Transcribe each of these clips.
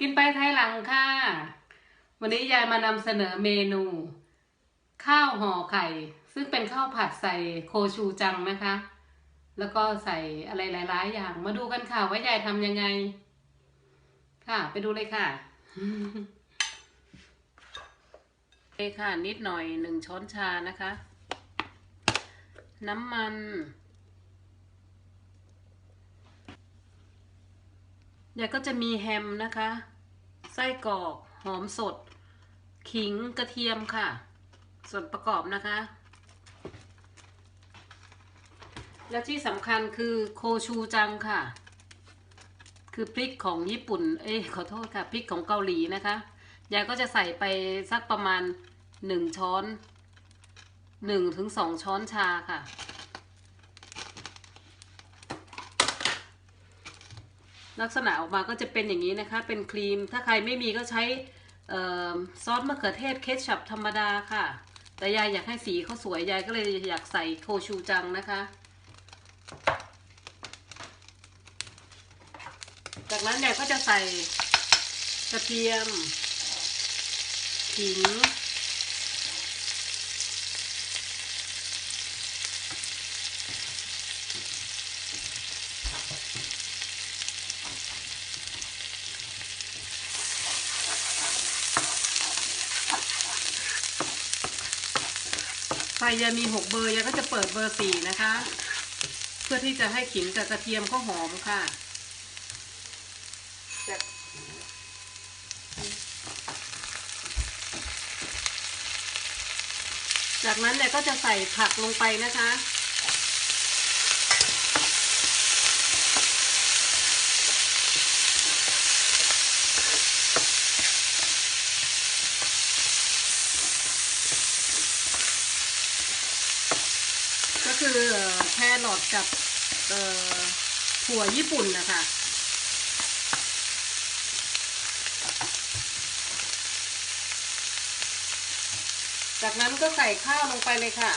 กินไปไทยหลังค่ะ วันนี้ยายมานำเสนอเมนู ข้าวห่อไข่ ซึ่งเป็นข้าวผัดใส่โคชูจังนะคะ แล้วก็ใส่อะไรหลาย ๆ อย่าง มาดูกันค่ะว่ายายทำยังไง ค่ะ ไปดูเลยค่ะเลยค่ะ นิดหน่อยหนึ่งช้อนชานะคะ น้ำมันเดี๋ยวก็จะมีแฮมนะคะ ส้กรอก หอมสด ขิงกระเทียมค่ะ ส่วนประกอบนะคะ และที่สำคัญคือโคชูจังค่ะ คือพริกของญี่ปุ่น เอ้ยขอโทษค่ะ พริกของเกาหลีนะคะ ยายก็จะใส่ไปสักประมาณหนึ่งช้อนหนึ่งถึงสองช้อนชาค่ะ ลักษณะออกมาก็จะเป็นอย่างนี้นะคะ เป็นครีม ถ้าใครไม่มีก็ใช้ซอสมะเขือเทศเคชัพธรรมดาค่ะ แต่ยายอยากให้สีเขาสวย ยายก็เลยอยากใส่โคชูจังนะคะ จากนั้นยายก็จะใส่กระเทียมขิง ไฟยามีหกเบอร์ยายก็จะเปิดเบอร์สี่นะคะ เพื่อที่จะให้ขิงกับกระเทียมเขาหอมค่ะจากจากนั้นเนี่ยก็จะใส่ผักลงไปนะคะ คือแครอทกับถั่วญี่ปุ่นนะคะจากนั้นก็ใส่ข้าวลงไปเลยค่ะ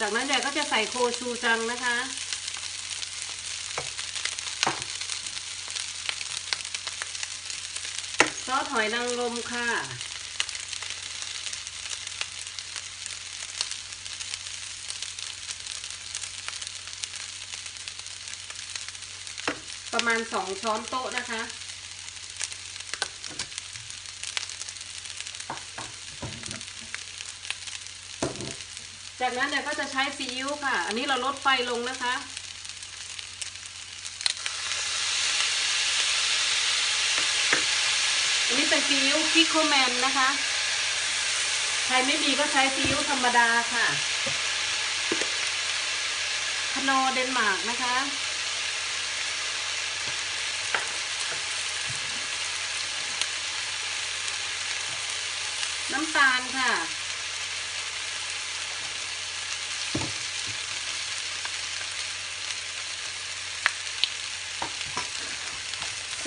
จากนั้นเดี๋ยวก็จะใส่โคชูจังนะคะ ซอสหอยนางรมค่ะ ประมาณสองช้อนโต๊ะนะคะ จากนั้นเดี๋ยวก็จะใช้ซีอิ๊วค่ะ อันนี้เราลดไฟลงนะคะ อันนี้เป็นซีอิ๊วพิโคแมนนะคะ ใครไม่มีก็ใช้ซีอิ๊วธรรมดาค่ะคโนเดนมาร์กนะคะน้ำตาลค่ะ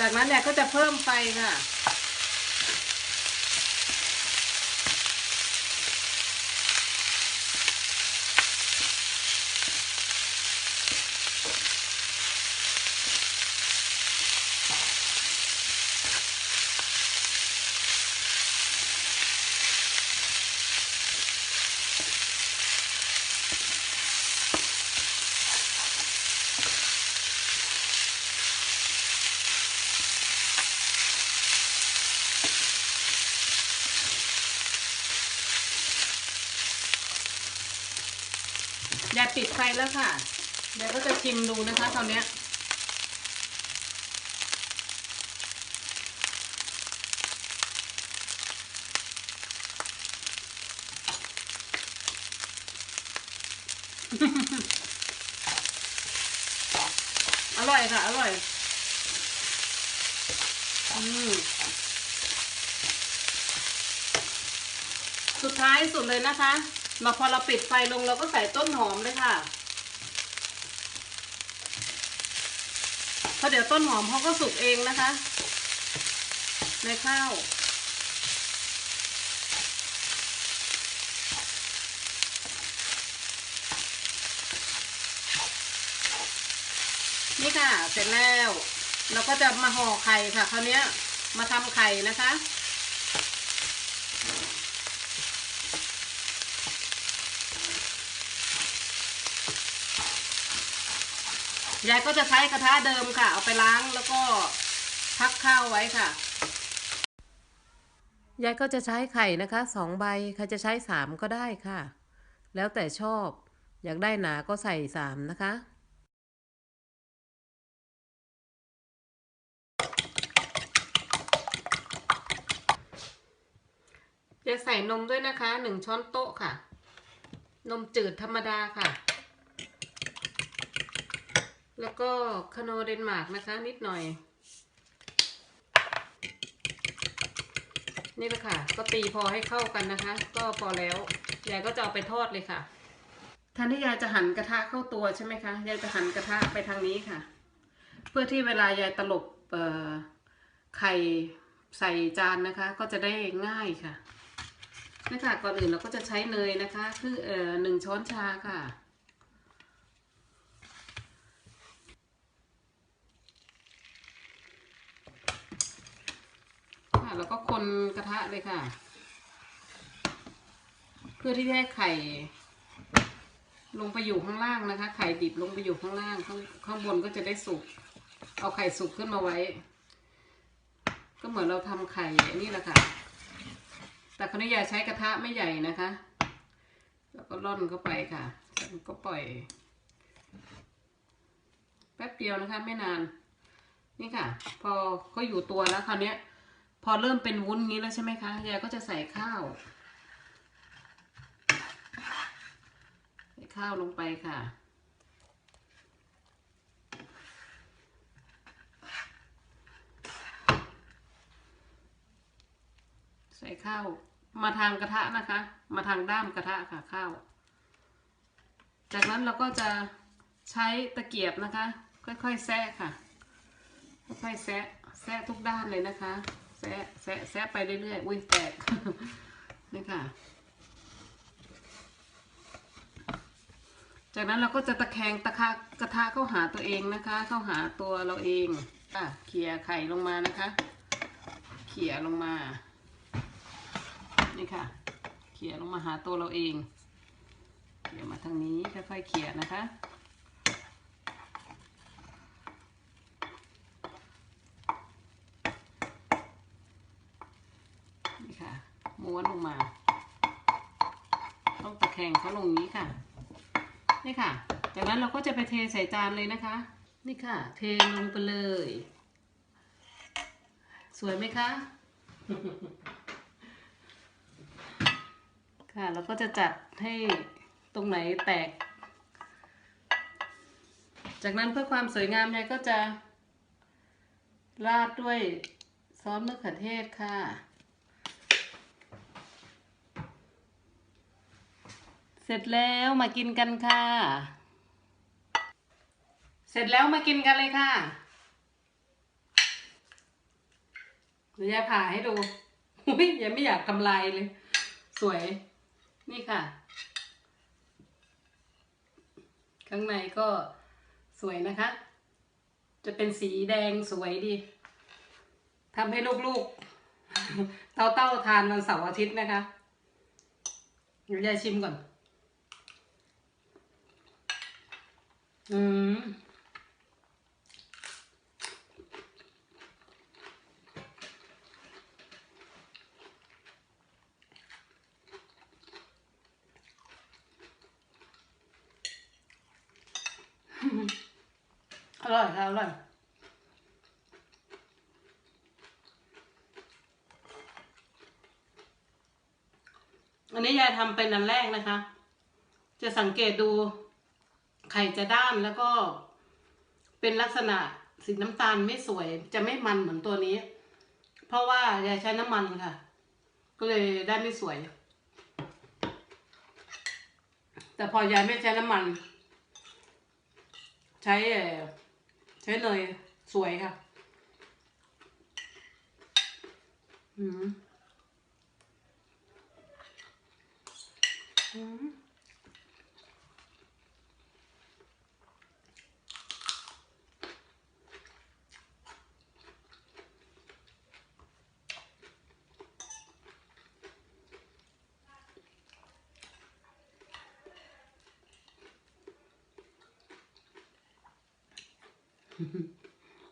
จากนั้นเนี่ยก็จะเพิ่มไฟค่ะ แล้วค่ะ เดี๋ยวก็จะชิมดูนะคะตอนนี้อร่อยค่ะ อร่อย อืม สุดท้ายสุดเลยนะคะ มาพอเราปิดไฟลงเราก็ใส่ต้นหอมเลยค่ะ เพราะเดี๋ยวต้นหอมเขาก็สุกเองนะคะ ในข้าวนี่ค่ะ เสร็จแล้ว เราก็จะมาห่อไข่ค่ะ คราวนี้มาทำไข่นะคะ ยายก็จะใช้กระทะเดิมค่ะ เอาไปล้างแล้วก็พักข้าวไว้ค่ะ ยายก็จะใช้ไข่นะคะสองใบใครจะใช้สามก็ได้ค่ะ แล้วแต่ชอบ อยากได้หนาก็ใส่สามนะคะจะใส่นมด้วยนะคะหนึ่งช้อนโต๊ะค่ะ นมจืดธรรมดาค่ะ แล้วก็คโนเดนมาร์กนะคะ นิดหน่อย นี่แหละค่ะ ก็ตีพอให้เข้ากันนะคะ ก็พอแล้วยายก็จะเอาไปทอดเลยค่ะแทนที่ยายจะหันกระทะเข้าตัวใช่ไหมคะยายจะหันกระทะไปทางนี้ค่ะ เพื่อที่เวลายายตลบไข่ใส่จานนะคะ ก็จะได้ง่ายค่ะนี่ค่ะก่อนอื่นเราก็จะใช้เนยนะคะ คือเอ่อหนึ่งช้อนชาค่ะ แล้วก็คนกระทะเลยค่ะ เพื่อที่จะให้ไข่ ลงไปอยู่ข้างล่างนะคะ ไข่ดิบลงไปอยู่ข้างล่าง ข้างข้างบนก็จะได้สุก เอาไข่สุกขึ้นมาไว้ ก็เหมือนเราทำไข่นี่แหละค่ะ แต่คราวนี้ยายใช้กระทะไม่ใหญ่นะคะ แล้วก็ร่อนเข้าไปค่ะก็ปล่อยแป๊บเดียวนะคะ ไม่นาน นี่ค่ะ พอเขาอยู่ตัวแล้วคราวนี้ย พอเริ่มเป็นวุ้นงี้แล้วใช่ไหมคะยายก็จะใส่ข้าว ใส่ข้าวลงไปค่ะ ใส่ข้าว มาทางกระทะนะคะ มาทางด้ามกระทะค่ะข้าว จากนั้นเราก็จะใช้ตะเกียบนะคะ ค่อยๆแซะค่ะ ค่อยๆแซะแซะทุกด้านเลยนะคะ แซะแซะแซะไปเรื่อยๆอุ้ยแตกนี่ค่ะ จากนั้นเราก็จะตะแคงตะคะกระทะเข้าหาตัวเองนะคะ เข้าหาตัวเราเองอะเขี่ยไข่ลงมานะคะ เขี่ยลงมา นี่ค่ะ เขี่ยลงมาหาตัวเราเองเขี่ยมาทางนี้ค่อยๆเขี่ยนะคะ นี่ค่ะ ม้วนลงมา ต้องตะแคงเขาลงนี้ค่ะ นี่ค่ะ จากนั้นเราก็จะไปเทใส่จานเลยนะคะ นี่ค่ะ เทลงไปเลย สวยไหมคะ ค่ะแล้วก็จะจัดให้ตรงไหนแตก จากนั้นเพื่อความสวยงามยายก็จะราดด้วยซอสมะเขือเทศค่ะ เสร็จแล้วมากินกันค่ะ เสร็จแล้วมากินกันเลยค่ะเดี๋ยวยายผ่าให้ดูอุ้ยยังไม่อยากทำลายเลย สวย นี่ค่ะ ข้างในก็สวยนะคะ จะเป็นสีแดงสวยดีทำให้ลูกๆ เต้าๆทานวันเสาร์อาทิตย์นะคะเดี๋ยวยายชิมก่อน อืมอร่อยค่ะอร่อยอันนี้ยายทำเป็นอันแรกนะคะ จะสังเกตดู ไข่จะด้านแล้วก็เป็นลักษณะสีน้ำตาลไม่สวย จะไม่มันเหมือนตัวนี้ เพราะว่ายายใช้น้ำมันค่ะ ก็เลยได้ไม่สวย แต่พอยายไม่ใช้น้ำมัน ใช้เออใช้เนยสวยค่ะ อืมอืม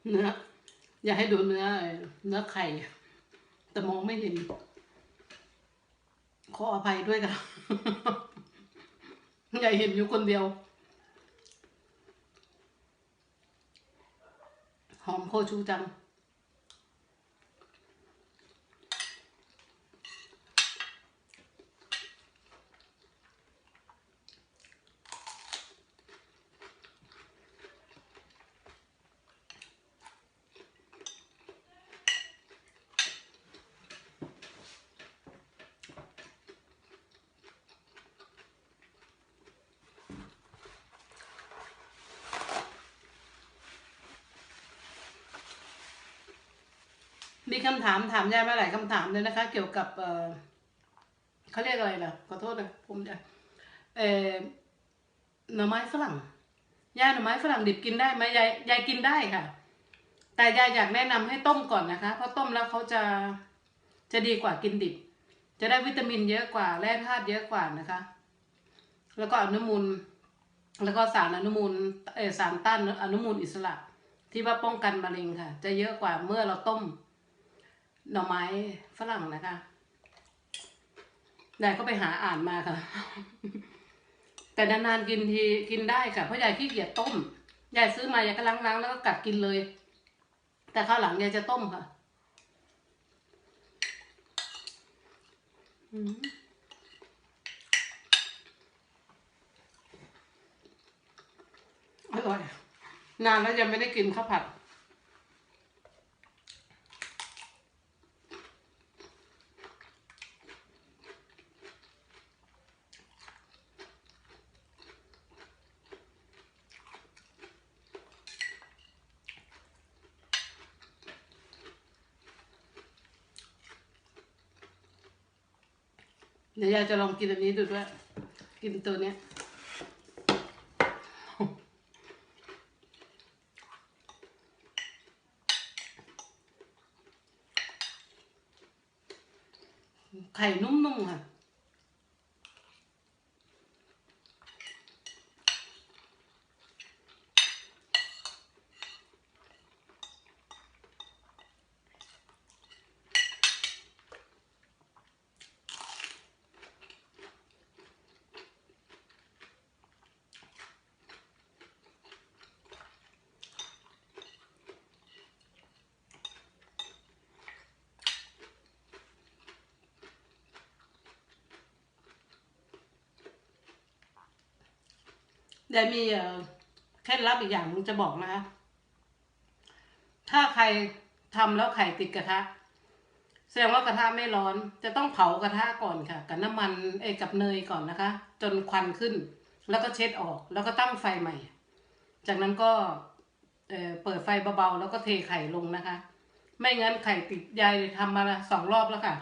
เนื้อ อยากให้ดูเนื้อเนื้อไข่ แต่มองไม่เห็น ขออภัยด้วยค่ะอยากเห็นอยู่คนเดียว หอมโคชูจัง มีคำถามถามยายมาหลายคำถามเลยนะคะ เกี่ยวกับเออเขาเรียกอะไรนะขอโทษนะผมจะเออหน่อไม้ฝรั่งยายหน่อไม้ฝรั่งดิบกินได้ไหมยายยายกินได้ค่ะ แต่ยายอยากแนะนำให้ต้มก่อนนะคะ เพราะต้มแล้วเขาจะจะดีกว่ากินดิบ จะได้วิตามินเยอะกว่าแร่ธาตุเยอะกว่านะคะ แล้วก็อนุมูล แล้วก็สารอนุมูลเออสารต้านอนุมูลอิสระ ที่ว่าป้องกันมะเร็งค่ะ จะเยอะกว่าเมื่อเราต้ม หน่อไม้ฝรั่งนะคะยายก็ไปหาอ่านมาค่ะ แต่นานๆกินทีกินได้ค่ะเพราะยายขี้เกียจต้มยายซื้อมายายก็ล้างๆแล้วก็กัดกินเลย แต่ข้าวหลังยายจะต้มค่ะอืมอร่อยนานแล้วยังไม่ได้กินข้าวผัด เดี๋ยวยายจะลองกินอันนี้ดูด้วย กินตัวเนี้ยไข่นุ่มๆค่ะ ยายมีเคล็ดลับอีกอย่างนึงจะบอกนะคะ ถ้าใครทำแล้วไข่ติดกระทะ แสดงว่ากระทะไม่ร้อน จะต้องเผากระทะก่อนค่ะ กับน้ำมันเอยกับเนยก่อนนะคะ จนควันขึ้น แล้วก็เช็ดออก แล้วก็ตั้งไฟใหม่ จากนั้นก็เเปิดไฟเบาๆแล้วก็เทไข่ลงนะคะ ไม่งั้นไข่ติดยายทำมาละสองรอบแล้วค่ะ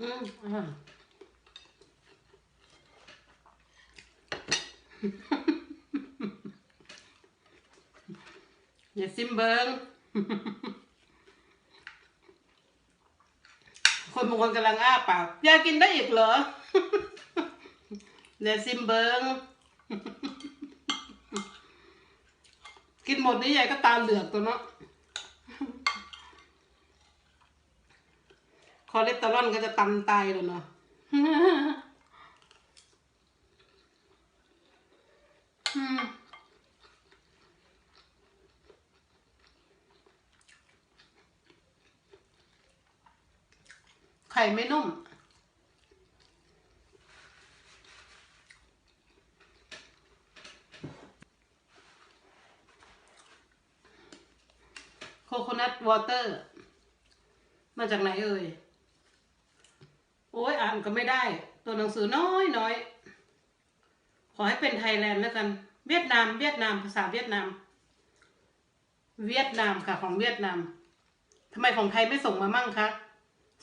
อืมอ่าอย่าซิมเบิงคนบางคนกำลังอ้าปากอยากกินได้อีกเหรออย่าซิมเบิงกินหมดนี้ยายก็ตาเหลือกตัวเนาะ อเลสเตอรอลก็จะตันตายเลยเนาะไข่ไม่นุ่ม โคโคนัทวอเตอร์ มาจากไหนเอ่ย โอ้ยอ่านก็ไม่ได้ ตัวหนังสือน้อยน้อย ขอให้เป็นไทยแลนด์แล้วกัน เวียดนาม เวียดนามภาษาเวียดนาม เวียดนามค่ะของเวียดนามทำไมของไทยไม่ส่งมามั่งคะ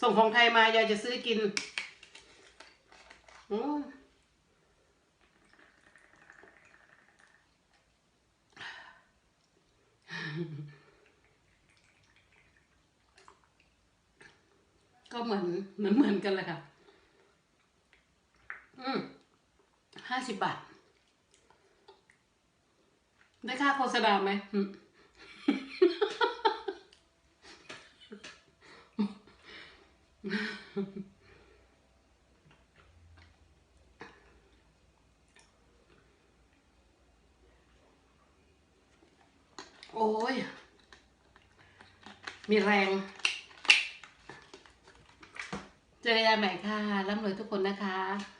ส่งของไทยมายายจะซื้อกินโอ้ ก็เหมือนเหมือนเหมือนกันเลยค่ะ อืมห้าสิบบาท ได้ค่าโฆษณาไหมอืมโอ้ย มีแรง เจอกันใหม่ค่ะร่ำรวยทุกคนนะคะ